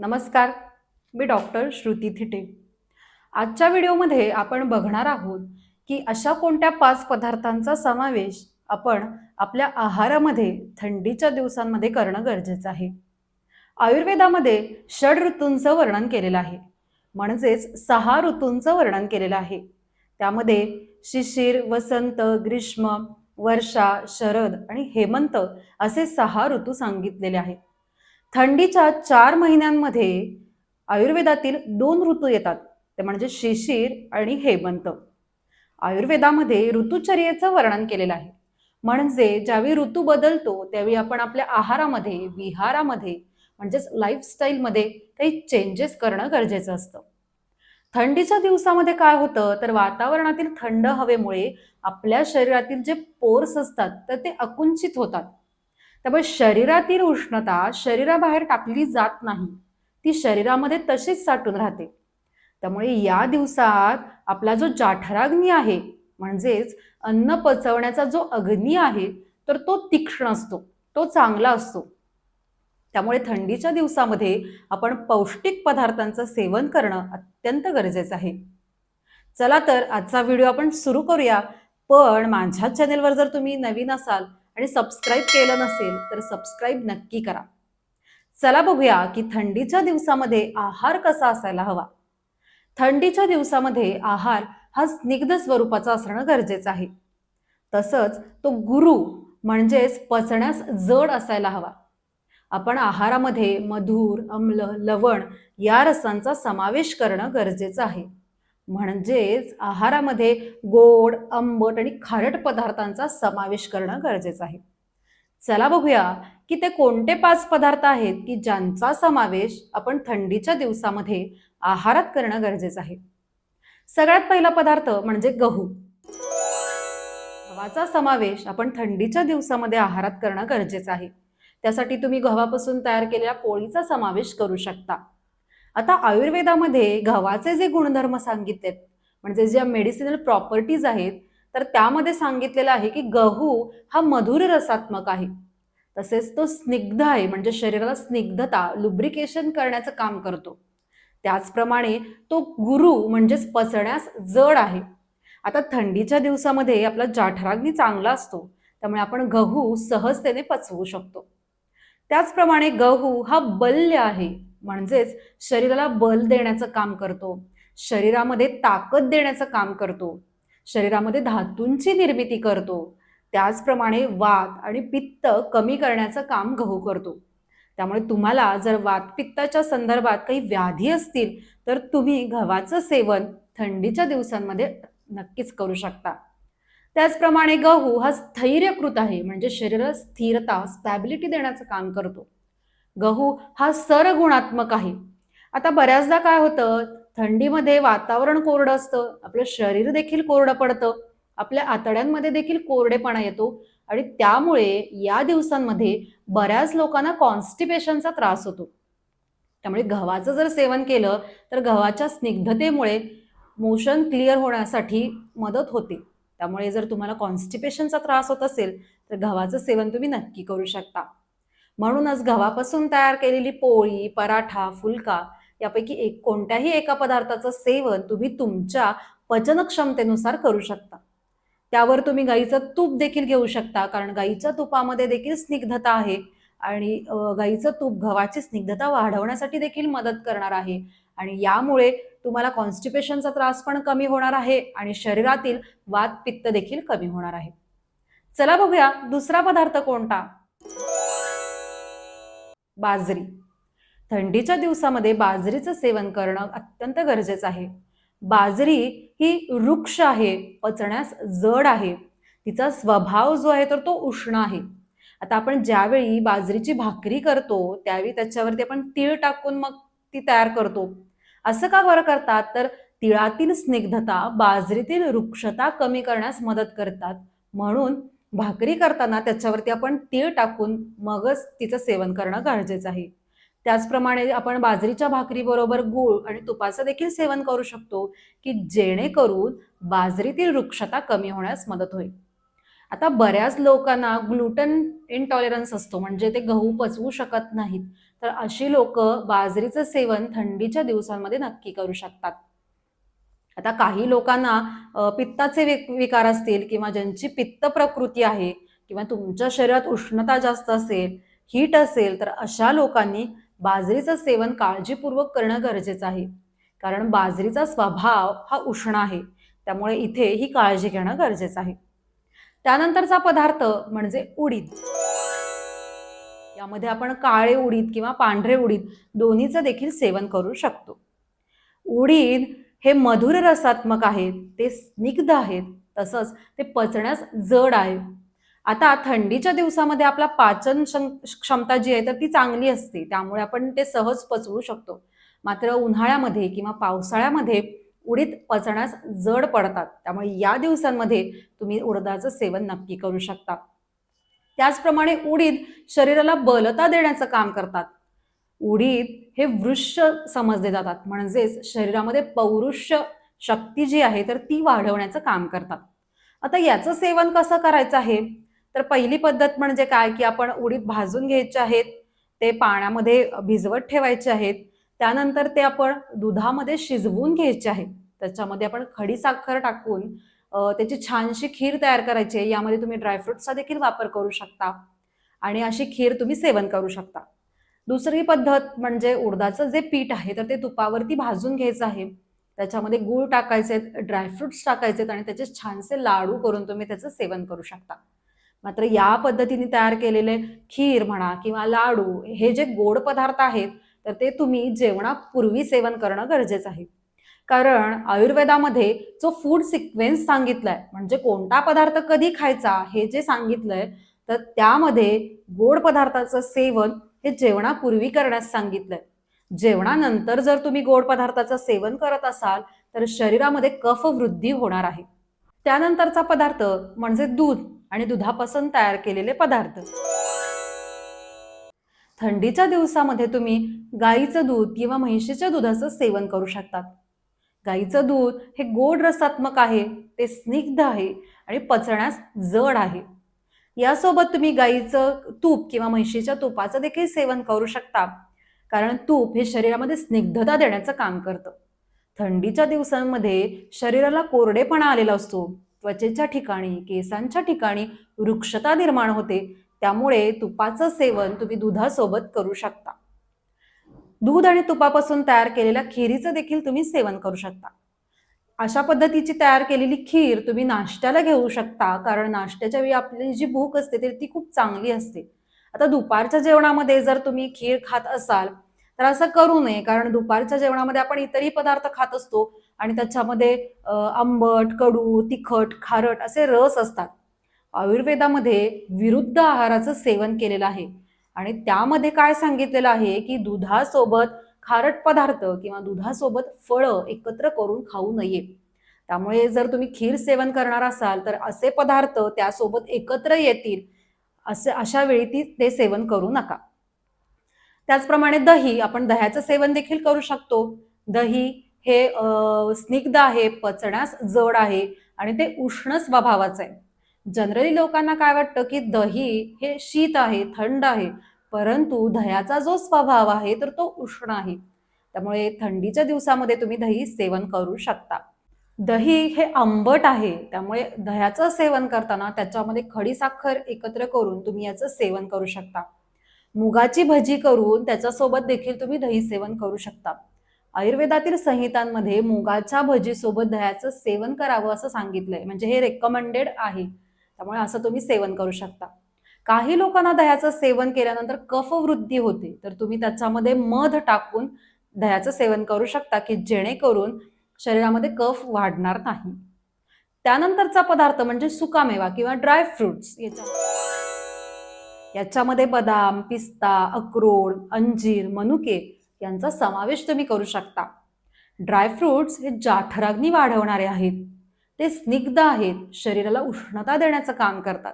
नमस्कार मी डॉक्टर श्रुती थिटे. आजच्या व्हिडिओमध्ये आपण बघणार आहोत की अशा कोणत्या पाच पदार्थांचा समावेश आपण आपल्या आहारामध्ये थंडीच्या दिवसांमध्ये करणं गरजेचं आहे. आयुर्वेदामध्ये षड ऋतूंचं वर्णन केलेलं आहे. म्हणजेच सहा ऋतूंचं वर्णन केलेलं आहे. त्यामध्ये शिशिर वसंत ग्रीष्म वर्षा शरद आणि हेमंत असे सहा ऋतू सांगितलेले आहेत. थंडीच्या चार महिन्यांमध्ये आयुर्वेदातील दोन ऋतू येतात. ते म्हणजे शिशिर आणि हेमंत. आयुर्वेदामध्ये ऋतुचर्येचं वर्णन केलेलं आहे. म्हणजे ज्यावेळी ऋतू बदलतो त्यावेळी आपण आपल्या आहारामध्ये विहारामध्ये म्हणजेच लाईफस्टाईलमध्ये काही चेंजेस करणं गरजेचं असतं. थंडीच्या दिवसामध्ये काय होतं? तर वातावरणातील थंड हवेमुळे आपल्या शरीरातील जे पोर्स असतात तर ते अकुंचित होतात. त्यामुळे शरीरातील उष्णता शरीराबाहेर टाकली जात नाही. ती शरीरामध्ये तशीच साठून राहते. त्यामुळे या दिवसात आपला जो जाठराग्नी आहे म्हणजेच अन्न पचवण्याचा जो अग्नी आहे तर तो तीक्ष्ण असतो तो चांगला असतो. त्यामुळे थंडीच्या दिवसामध्ये आपण पौष्टिक पदार्थांचं सेवन करणं अत्यंत गरजेचं आहे. चला तर आजचा व्हिडिओ आपण सुरू करूया. पण माझ्या चॅनेलवर जर तुम्ही नवीन असाल आणि सबस्क्राईब केलं नसेल तर सबस्क्राईब नक्की करा. चला बघूया की थंडीच्या दिवसामध्ये आहार कसा असायला हवा. थंडीच्या दिवसामध्ये आहार हा स्निग्ध स्वरूपाचा असणं गरजेचं आहे. तसंच तो गुरु म्हणजेच पचण्यास जड असायला हवा. आपण आहारामध्ये मधुर अम्ल लवण या रसांचा समावेश करणं गरजेचं आहे. म्हणजेच आहारामध्ये गोड आंबट आणि खारट पदार्थांचा समावेश करणं गरजेचं आहे. चला बघूया की ते कोणते पाच पदार्थ आहेत की ज्यांचा समावेश आपण थंडीच्या दिवसामध्ये आहारात करणं गरजेचं आहे. सगळ्यात पहिला पदार्थ म्हणजे गहू. गव्हाचा समावेश आपण थंडीच्या दिवसामध्ये आहारात करणं गरजेचं आहे. त्यासाठी तुम्ही गव्हापासून तयार केलेल्या पोळीचा समावेश करू शकता. आता आयुर्वेदामध्ये गव्हाचे जे गुणधर्म सांगितलेत म्हणजे ज्या मेडिसिनल प्रॉपर्टीज आहेत तर त्यामध्ये सांगितलेलं आहे की गहू हा मधुर रसात्मक आहे. तसेच तो स्निग्ध आहे म्हणजे शरीराला स्निग्धता लुब्रिकेशन करण्याचं काम करतो. त्याचप्रमाणे तो गुरु म्हणजेच पचण्यास जड आहे. आता थंडीच्या दिवसामध्ये आपला जाठराग्नी चांगला असतो त्यामुळे आपण गहू सहजतेने पचवू शकतो. त्याचप्रमाणे गहू हा बल्य आहे. म्हणजेच शरीराला बल देण्याचं काम करतो. शरीरामध्ये ताकद देण्याचं काम करतो. शरीरामध्ये धातूंची निर्मिती करतो. त्याचप्रमाणे वात आणि पित्त कमी करण्याचं काम गहू करतो. त्यामुळे तुम्हाला जर वातपित्ताच्या संदर्भात काही व्याधी असतील तर तुम्ही गव्हाचं सेवन थंडीच्या दिवसांमध्ये नक्कीच करू शकता. त्याचप्रमाणे गहू हा स्थैर्यकृत आहे म्हणजे शरीराला स्थिरता स्टॅबिलिटी देण्याचं काम करतो. गहू हा सरगुणात्मक आहे. आता बऱ्याचदा काय होतं? थंडीमध्ये वातावरण कोरडं असतं. आपलं शरीर देखील कोरडं पडतं. आपल्या आतड्यांमध्ये देखील कोरडेपणा येतो. आणि त्यामुळे या दिवसांमध्ये बऱ्याच लोकांना कॉन्स्टिपेशनचा त्रास होतो. त्यामुळे गव्हाचं जर सेवन केलं तर गव्हाच्या स्निग्धतेमुळे मोशन क्लिअर होण्यासाठी मदत होते. त्यामुळे जर तुम्हाला कॉन्स्टिपेशनचा त्रास होत असेल तर गव्हाचं सेवन तुम्ही नक्की करू शकता. म्हणूनच गव्हापासून तयार केलेली पोळी पराठा फुलका यापैकी एक कोणत्याही एका पदार्थाचं सेवन तुम्ही तुमच्या पचनक्षमतेनुसार करू शकता. त्यावर तुम्ही गाईचं तूप देखील घेऊ शकता कारण गाईच्या तुपामध्ये देखील स्निग्धता आहे आणि गाईचं तूप गव्हाची स्निग्धता वाढवण्यासाठी देखील मदत करणार आहे आणि यामुळे तुम्हाला कॉन्स्टिपेशनचा त्रास पण कमी होणार आहे आणि शरीरातील वात पित्त देखील कमी होणार आहे. चला बघूया दुसरा पदार्थ कोणता? बाजरी. थंडीच्या दिवसामध्ये बाजरीचं सेवन करणं अत्यंत गरजेचं आहे. बाजरी ही वृक्ष आहे पचण्यास जड आहे. तिचा स्वभाव जो आहे तर तो उष्ण आहे. आता आपण ज्यावेळी बाजरीची भाकरी करतो त्यावेळी त्याच्यावरती आपण तीळ टाकून मग ती तयार करतो. असं का बरं करतात? तर तिळातील स्निग्धता बाजरीतील वृक्षता कमी करण्यास मदत करतात. म्हणून भाकरी करताना त्याच्यावरती आपण तीळ टाकून मगच तिचं सेवन करणं गरजेचं आहे. त्याचप्रमाणे आपण बाजरीच्या भाकरीबरोबर गूळ आणि तुपाचं देखील सेवन करू शकतो की जेणेकरून बाजरीतील वृक्षता कमी होण्यास मदत होईल. आता बऱ्याच लोकांना ग्लुटन इनटॉलरन्स असतो म्हणजे ते गहू पचवू शकत नाहीत. तर अशी लोक बाजरीचं सेवन थंडीच्या दिवसांमध्ये नक्की करू शकतात. आता काही लोकांना पित्ताचे विकार असतील किंवा ज्यांची पित्त प्रकृती आहे किंवा तुमच्या शरीरात उष्णता जास्त असेल हीट असेल तर अशा लोकांनी बाजरीचं सेवन काळजीपूर्वक करणं गरजेचं आहे. कारण बाजरीचा स्वभाव हा उष्ण आहे त्यामुळे इथे ही काळजी घेणं गरजेचं आहे. त्यानंतरचा पदार्थ म्हणजे उडीद. यामध्ये आपण काळे उडीद किंवा पांढरे उडीद दोन्हीचं देखील सेवन करू शकतो. उडीद हे मधुर रसात्मक आहेत ते स्निग्ध आहेत तसंच ते पचण्यास जड आहे. आता थंडीच्या दिवसामध्ये आपला पाचन क्षमता जी आहे तर ती चांगली असते. त्यामुळे आपण ते सहज पचवू शकतो. मात्र उन्हाळ्यामध्ये किंवा पावसाळ्यामध्ये उडीद पचण्यास जड पडतात. त्यामुळे या दिवसांमध्ये तुम्ही उडदाचं सेवन नक्की करू शकता. त्याचप्रमाणे उडीद शरीराला बलता देण्याचं काम करतात. उडीद हे वृक्ष समजले जातात. म्हणजेच शरीरामध्ये पौरुष्य शक्ती जी आहे तर ती वाढवण्याचं काम करतात. आता याचं सेवन कसं करायचं आहे? तर पहिली पद्धत म्हणजे काय? की आपण उडीद भाजून घ्यायचे आहेत ते पाण्यामध्ये भिजवत ठेवायचे आहेत त्यानंतर ते आपण दुधामध्ये शिजवून घ्यायचे आहे त्याच्यामध्ये आपण खडी साखर टाकून त्याची छानशी खीर तयार करायची आहे. यामध्ये तुम्ही ड्रायफ्रुट्सचा देखील वापर करू शकता. आणि अशी खीर तुम्ही सेवन करू शकता. दुसरी पद्धत म्हणजे उडदाचं जे पीठ आहे तर ते तुपावरती भाजून घ्यायचं आहे. त्याच्यामध्ये गूळ टाकायचे ड्रायफ्रुट्स टाकायचे आणि त्याचे छानसे लाडू करून तुम्ही त्याचं सेवन करू शकता. मात्र या पद्धतीने तयार केलेले खीर म्हणा किंवा लाडू हे जे गोड पदार्थ आहेत तर ते तुम्ही जेवणापूर्वी सेवन करणं गरजेचं आहे. कारण आयुर्वेदामध्ये जो फूड सिक्वेन्स सांगितलाय म्हणजे कोणता पदार्थ कधी खायचा हे जे सांगितलंय तर त्यामध्ये गोड पदार्थाचं सेवन हे जेवणापूर्वी करण्यास सांगितलंय. जेवणानंतर जर तुम्ही गोड पदार्थाचं सेवन करत असाल तर शरीरामध्ये कफ वृद्धी होणार आहे. त्यानंतरचा पदार्थ म्हणजे दूध आणि दुधापासून तयार केलेले पदार्थ. थंडीच्या दिवसामध्ये तुम्ही गाईचं दूध किंवा म्हैशीच्या दुधाचं सेवन करू शकतात गाईचं दूध हे गोड रसात्मक आहे ते स्निग्ध आहे आणि पचण्यास जड आहे. यासोबत तुम्ही गाईचं तूप किंवा म्हैशीच्या तुपाचं देखील सेवन करू शकता. कारण तूप हे शरीरामध्ये स्निग्धता देण्याचं काम करतं. थंडीच्या दिवसांमध्ये शरीराला कोरडेपणा आलेला असतो. त्वचेच्या ठिकाणी केसांच्या ठिकाणी वृक्षता निर्माण होते. त्यामुळे तुपाचं सेवन तुम्ही दुधासोबत करू शकता. दूध आणि तुपापासून तयार केलेल्या खिरीचं देखील तुम्ही सेवन करू शकता. अशा पद्धतीची तयार केलेली खीर तुम्ही नाश्त्याला घेऊ शकता कारण नाश्त्याच्या वेळी आपली जी भूक असते तर ती खूप चांगली असते. आता दुपारच्या जेवणामध्ये जर तुम्ही खीर खात असाल तर असं करू नये कारण दुपारच्या जेवणामध्ये आपण इतरही पदार्थ खात असतो आणि त्याच्यामध्ये आंबट कडू तिखट खारट असे रस असतात. आयुर्वेदामध्ये विरुद्ध आहाराचं सेवन केलेलं आहे. आणि त्यामध्ये काय सांगितलेलं आहे की दुधासोबत खारट पदार्थ किंवा दुधासोबत फळं एकत्र करून खाऊ नये. त्यामुळे जर तुम्ही खीर सेवन करणार असाल तर असे पदार्थ त्यासोबत एकत्र येतील असे अशा वेळी ती ते सेवन करू नका. त्याचप्रमाणे दही आपण दह्याचं सेवन देखील करू शकतो. दही हे स्निग्ध आहे पचण्यास जड आहे आणि ते उष्ण स्वभावाचं आहे. जनरली लोकांना काय वाटतं की दही हे शीत आहे थंड आहे. परंतु दह्याचा जो स्वभाव आहे तर तो उष्ण आहे. त्यामुळे थंडीच्या दिवसामध्ये तुम्ही दही सेवन करू शकता. दही हे आंबट आहे त्यामुळे दह्याचं सेवन करताना त्याच्यामध्ये खडीसाखर एकत्र करून तुम्ही याचं सेवन करू शकता. मुगाची भजी करून त्याच्यासोबत देखील तुम्ही दही सेवन करू शकता. आयुर्वेदातील संहितांमध्ये मुगाच्या भजीसोबत दह्याचं सेवन करावं असं सांगितलंय. म्हणजे हे रेकमेंडेड आहे. त्यामुळे असं तुम्ही सेवन करू शकता. काही लोकांना दह्याचं सेवन केल्यानंतर कफवृद्धी होते. तर तुम्ही त्याच्यामध्ये मध टाकून दह्याचं सेवन करू शकता की जेणेकरून शरीरामध्ये कफ वाढणार नाही. त्यानंतरचा पदार्थ म्हणजे सुकामेवा किंवा ड्राय फ्रुट्स याच्या याच्यामध्ये बदाम पिस्ता अक्रोड अंजीर मनुके यांचा समावेश तुम्ही करू शकता. ड्रायफ्रुट्स हे जाठराग्नी वाढवणारे आहेत. ते स्निग्ध आहेत. शरीराला उष्णता देण्याचं काम करतात.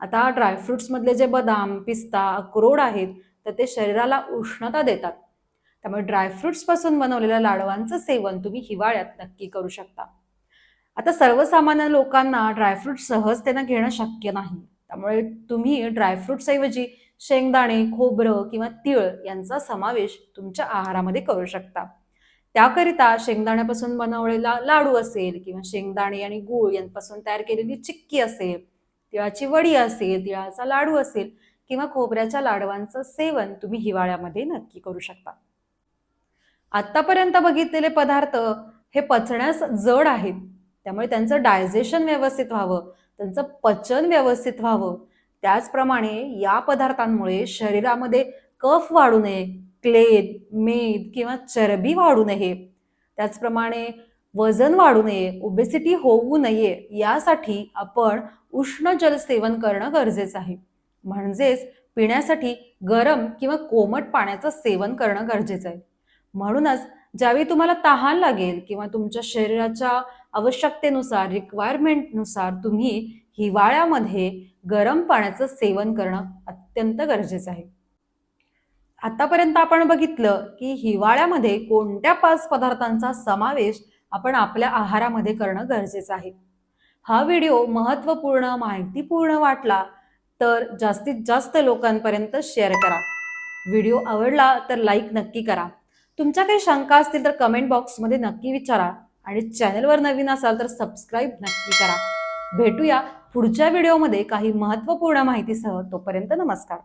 आता ड्रायफ्रुट्समधले जे बदाम पिस्ता अक्रोड आहेत तर ते शरीराला उष्णता देतात. त्यामुळे ड्रायफ्रुट्सपासून बनवलेल्या लाडवांचं सेवन तुम्ही हिवाळ्यात नक्की करू शकता. आता सर्वसामान्य लोकांना ड्रायफ्रूट सहजतेनं घेणं शक्य नाही. त्यामुळे तुम्ही ड्रायफ्रुट्सऐवजी शेंगदाणे खोबरं किंवा तीळ यांचा समावेश तुमच्या आहारामध्ये करू शकता. त्याकरिता शेंगदाण्यापासून बनवलेला लाडू असेल किंवा शेंगदाणे आणि गूळ यांपासून तयार केलेली चिक्की असेल तिळाची वडी असेल तिळाचा लाडू असेल किंवा खोबऱ्याच्या लाडवांचं सेवन तुम्ही हिवाळ्यामध्ये नक्की करू शकता. आतापर्यंत बघितलेले पदार्थ हे पचण्यास जड आहेत. त्यामुळे त्यांचं डायजेशन व्यवस्थित व्हावं त्यांचं पचन व्यवस्थित व्हावं. त्याचप्रमाणे या पदार्थांमुळे शरीरामध्ये कफ वाढू नये क्लेद मेद किंवा चरबी वाढू नये. त्याचप्रमाणे वजन वाढू नये ओबेसिटी होऊ नये यासाठी आपण उष्ण जल सेवन करणं गरजेचं आहे. म्हणजेच पिण्यासाठी गरम किंवा कोमट पाण्याचं सेवन करणं गरजेचं आहे. म्हणूनच ज्यावेळी तुम्हाला तहान लागेल किंवा तुमच्या शरीराच्या आवश्यकतेनुसार रिक्वायरमेंटनुसार तुम्ही हिवाळ्यामध्ये गरम पाण्याचं सेवन करणं अत्यंत गरजेचं आहे. आतापर्यंत आपण बघितलं की हिवाळ्यामध्ये कोणत्या पाच पदार्थांचा समावेश आपण आपल्या आहारामध्ये करणं गरजेचं आहे. हा व्हिडिओ महत्त्वपूर्ण माहितीपूर्ण वाटला तर जास्तीत जास्त लोकांपर्यंत शेअर करा. व्हिडिओ आवडला तर लाईक नक्की करा. तुमच्या काही शंका असतील तर कमेंट बॉक्समध्ये नक्की विचारा आणि चॅनलवर नवीन असाल तर सबस्क्राईब नक्की करा. भेटूया पुढच्या व्हिडिओमध्ये काही महत्त्वपूर्ण माहितीसह. तोपर्यंत नमस्कार.